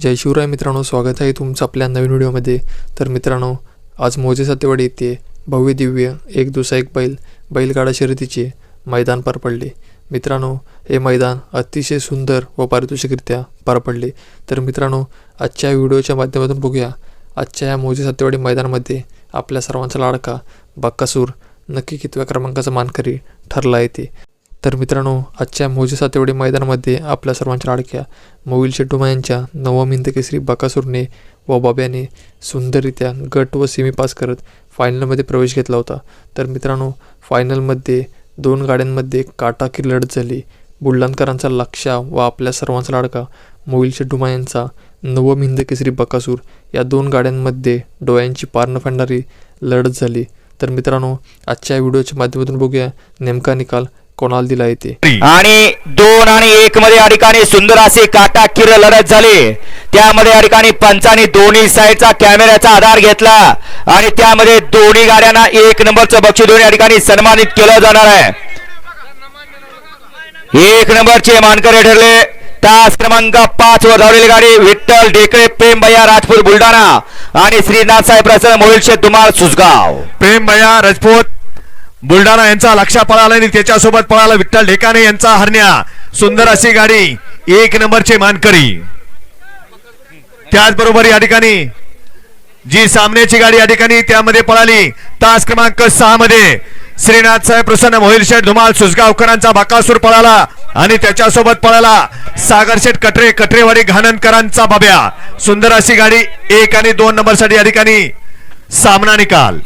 जय शिवराय मित्रांनो स्वागत आहे तुमचं आपल्या नवीन व्हिडिओमध्ये. तर मित्रांनो आज मोजे सातेवाडी येथे भव्य दिव्य एक दुसरा एक बैल बैलगाडा शर्यतीचे मैदान पार पडले. मित्रांनो हे मैदान अतिशय सुंदर व पारितोषिकरित्या पार पडले. तर मित्रांनो आजच्या व्हिडिओच्या माध्यमातून बघूया. आजच्या या मोजे सातेवाडी मैदानामध्ये आपल्या सर्वांचा लाडका बक्कासूर नक्की कितव्या क्रमांकाचा मानकरी ठरला येते तर मित्रांनो आजच्या मोजे सातेवडे मैदानामध्ये आपल्या सर्वांच्या लाडक्या मोविल शेट्टुमा यांच्या नवम हिंद केसरी बकासूरने व बाब्याने सुंदररित्या गट व सेमी पास करत फायनलमध्ये प्रवेश घेतला होता. तर मित्रांनो फायनलमध्ये दोन गाड्यांमध्ये काटाकीर लढत झाली. बुलढाणकरांचा लक्षा व आपल्या सर्वांचा लाडका मोविल शेट्टुमा यांचा नवम हिंद केसरी बकासूर या दोन गाड्यांमध्ये डोळ्यांची पार न फाडणारी लढत झाली. तर मित्रांनो आजच्या व्हिडिओच्या माध्यमातून बघूया नेमका निकाल कोणाला दिला येते आणि दोन आणि एक मध्ये या ठिकाणी सुंदर अशी काटाकीर लढत झाली. त्यामध्ये या ठिकाणी पंचांनी दोन्ही साईडचा कॅमेऱ्याचा आधार घेतला. आणि त्यामध्ये दोन्ही गाड्यांना एक नंबरचं बक्षीस देऊन या ठिकाणी सन्मानित केलं जाणार आहे. एक नंबरचे मानकरी ठरले. तास क्रमांक पाच वर धावलेली गाडी विठ्ठल ढेकळे प्रेम भैया राजपूत बुलढाणा आणि श्रीनाथ साहेब प्रसन्न मोहिलशे तुम्हाला सुसगाव प्रेम भैया राजपूत. बुलढाणा यांचा लक्षा पळाला आणि त्याच्यासोबत पळाला विठ्ठल ढेकाणे यांचा हरण्या. सुंदर अशी गाडी एक नंबरचे मानकरी. त्याचबरोबर या ठिकाणी जी सामन्याची गाडी या ठिकाणी त्यामध्ये पळाली. तास क्रमांक सहा मध्ये श्रीनाथ साहेब प्रसन्न मोहिल शेठ धुमाल सुसगावकरांचा बाकासूर पळाला आणि त्याच्यासोबत पळाला सागर शेठ कटरे कटरेवाडी घाणनकरांचा बाब्या. सुंदर अशी गाडी एक आणि दोन नंबरसाठी या ठिकाणी सामना निकाल.